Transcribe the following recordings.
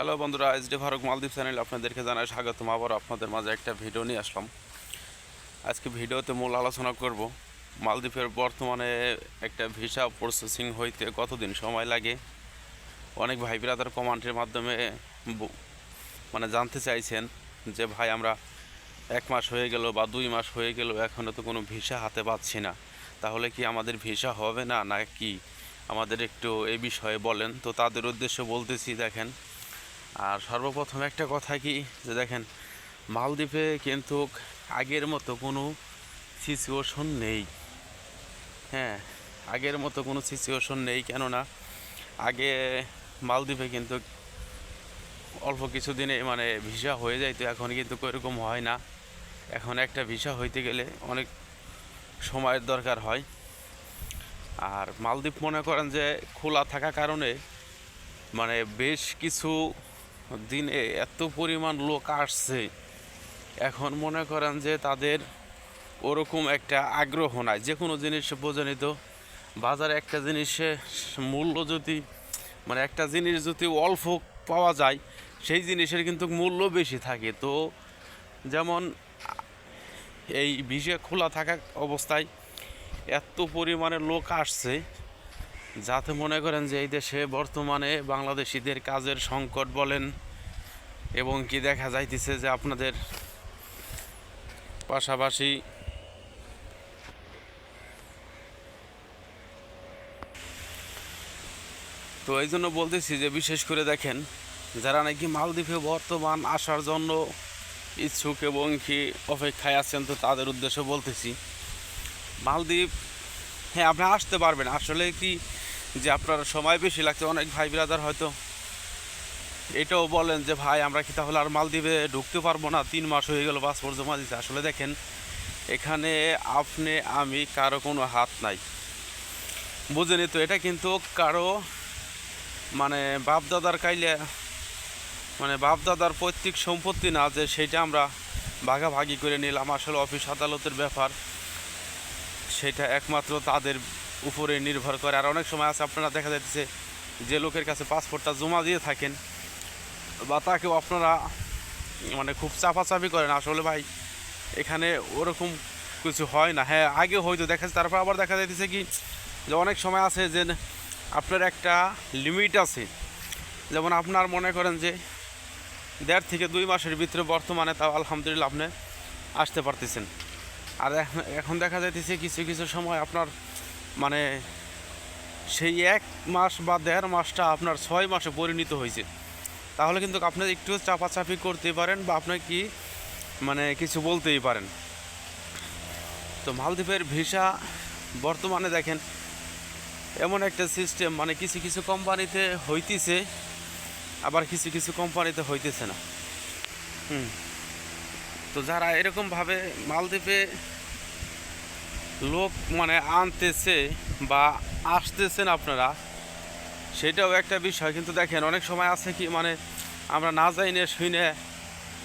Hello বন্ধুরা S D Faruk Maldives channel আপনাদেরকে জানাই স্বাগতম। আবার আপনাদের মাঝে একটা ভিডিও নিয়ে আসলাম। আজকে ভিডিওতে মূল আলোচনা করব। মালদ্বীপের বর্তমানে একটা ভিসা প্রসেসিং হইতে কতদিন সময় লাগে? অনেক ভাই ব্রাদার কমান্ডের মাধ্যমে মানে জানতে চাইছেন যে, ভাই, আমরা এক মাস হয়ে গেল বা দুই মাস হয়ে গেল এখনও তো কোনো ভিসা হাতে পাচ্ছি না। তাহলে কি আমাদের ভিসা হবে না? না কি আমাদের একটু এ বিষয়ে বলেন। তো তাদের উদ্দেশ্যে বলতেছি, দেখেন আর সর্বপ্রথম একটা কথা কি, যে দেখেন, মালদ্বীপে কিন্তু আগের মতো কোনো সিচুয়েশন নেই। হ্যাঁ আগের মতো কোনো সিচুয়েশন নেই, কেননা আগে মালদ্বীপে কিন্তু অল্প কিছুদিনে মানে ভিসা হয়ে যাইতো, এখন কিন্তু এরকম হয় না। এখন একটা ভিসা হইতে গেলে অনেক সময়ের দরকার হয়। আর মালদ্বীপ মনে করেন যে খোলা থাকা কারণে মানে বেশ কিছু দিনে এত পরিমাণ লোক আসছে। এখন মনে করেন যে তাদের ওরকম একটা আগ্রহ নাই। যে কোনো জিনিস বোঝেনি তো বাজারে একটা জিনিসে মূল্য যদি মানে একটা জিনিস যদি অল্প পাওয়া যায়, সেই জিনিসের কিন্তু মূল্য বেশি থাকে। তো যেমন এই ভিসা খোলা থাকা অবস্থায় এত পরিমাণে লোক আসছে যাতে মনে করেন যে এই দেশে বর্তমানে বাংলাদেশিদের কাজের সংকট বলেন, এবং কি দেখা যাইতেছে যে আপনাদের পাশাপাশি তো এই জন্য বলতেছি যে বিশেষ করে দেখেন, যারা নাকি মালদ্বীপে বর্তমান আসার জন্য ইচ্ছুক এবং কি অপেক্ষায় আছেন, তো তাদের উদ্দেশ্যে বলতেছি, মালদ্বীপ হ্যাঁ আপনি আসতে পারবেন। আসলে কি যে আপনার সময় বেশি লাগছে, অনেক ভাই ব্রাদার হয়তো এটাও বলেন যে, ভাই, আমরা কি তাহলে আর মালদ্বীপে ঢুকতে পারব না? তিন মাস হয়ে গেল পাসপোর্ট জমা দিতে। আসলে দেখেন, এখানে আপনি, আমি, কারও কোনো হাত নাই। বুঝেনি তো, এটা কিন্তু কারও মানে বাপদাদার কাইলে মানে বাপদাদার পৈতৃক সম্পত্তি না যে, সেটা আমরা ভাগাভাগি করে নিলাম। আসলে অফিস আদালতের ব্যাপার, সেটা একমাত্র তাদের উপরে নির্ভর করে। আর অনেক সময় আছে আপনারা দেখা যাচ্ছে যে লোকের কাছে পাসপোর্টটা জমা দিয়ে থাকেন বা তাকেও আপনারা মানে খুব চাপাচাপি করেন। আসলে ভাই, এখানে ওরকম কিছু হয় না। হ্যাঁ আগে হয়তো দেখা যাচ্ছে তারপর আবার দেখা যাইতেছে কি যে অনেক সময় আছে যে আপনার একটা লিমিট আছে। যেমন আপনার মনে করেন যে দেড় থেকে দুই মাসের ভিতরে বর্তমানে তাও আলহামদুলিল্লাহ আপনি আসতে পারতেছেন। আর এখন- দেখা যাইতেছে কিছু কিছু সময় আপনার মানে সেই এক মাস বা দেড় মাসটা আপনার ছয় মাসে পরিণত হয়েছে। তাহলে কিন্তু আপনি একটু চাপাচাপি করতে পারেন বা আপনি কি মানে কিছু বলতেই পারেন। তো মালদ্বীপের ভিসা বর্তমানে দেখেন, এমন একটা সিস্টেম মানে কিছু কিছু কোম্পানিতে হইতেছে, আবার কিছু কিছু কোম্পানিতে হইতেছে না। হুম। তো যারা এরকমভাবে মালদ্বীপে লোক মানে আনতেছে বা আসতেছেন আপনারা, সেটাও একটা বিষয়। কিন্তু দেখেন, অনেক সময় আছে কি মানে আমরা না যাইনে শুনে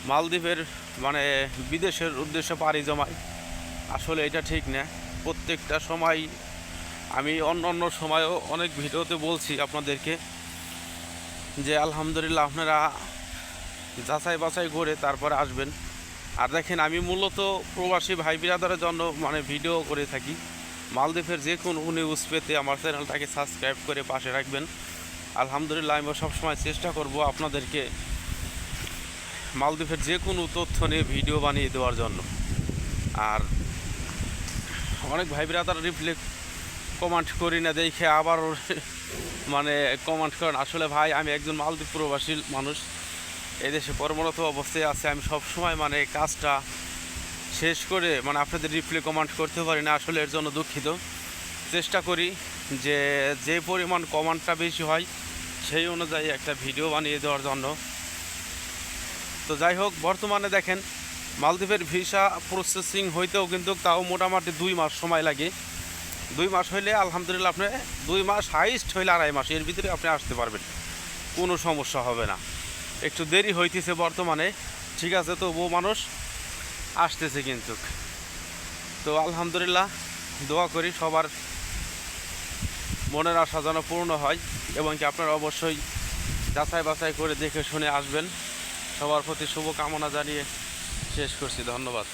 মালদ্বীপের মানে বিদেশের উদ্দেশ্যে পাড়ি জমাই। আসলে এটা ঠিক না। প্রত্যেকটা সময় আমি অন্য অন্য সময়ও অনেক ভিডিওতে বলছি আপনাদেরকে যে, আলহামদুলিল্লাহ, আপনারা যাচাই বাছাই করে তারপরে আসবেন। আর দেখেন, আমি মূলত প্রবাসী ভাই বিরাদারের জন্য মানে ভিডিও করে থাকি। মালদ্বীপের যে কোনো নিউজ পেতে আমার চ্যানেলটাকে সাবস্ক্রাইব করে পাশে রাখবেন। আলহামদুলিল্লাহ আমি সবসময় চেষ্টা করব আপনাদেরকে মালদ্বীপের যে কোনো তথ্য নিয়ে ভিডিও বানিয়ে দেওয়ার জন্য। আর অনেক ভাই বিরাদার রিপ্লে কমেন্ট করি না, দেখে আবার মানে কমেন্ট করেন, আসলে ভাই, আমি একজন মালদ্বীপ প্রবাসী মানুষ। এদেশে কর্মরত অবস্থায় আছে, আমি সব সময় মানে কাজটা শেষ করে মানে আপনাদের রিপ্লে কমান্ড করতে পারি না, আসলে এর জন্য দুঃখিত। চেষ্টা করি যে যে পরিমাণ কমান্ডটা বেশি হয়, সেই অনুযায়ী একটা ভিডিও বানিয়ে দেওয়ার জন্য। তো যাই হোক, বর্তমানে দেখেন, মালদ্বীপের ভিসা প্রসেসিং হইতেও কিন্তু তাও মোটামুটি দুই মাস সময় লাগে। দুই মাস হইলে আলহামদুলিল্লাহ আপনি দুই মাস হাইস্ট হইলে আড়াই মাস, এর ভিতরে আপনি আসতে পারবেন। কোনো সমস্যা হবে না। একটু দেরি হইতেছে বর্তমানে। ঠিক আছে তো ও মানুষ আসতেছে কিন্তু। তো আলহামদুলিল্লাহ, দোয়া করি সবার মনের আশা যেন পূর্ণ হয় এবং কি আপনারা অবশ্যই যাচাই বাছাই করে দেখে শুনে আসবেন। সবার প্রতি শুভকামনা জানিয়ে শেষ করছি। ধন্যবাদ।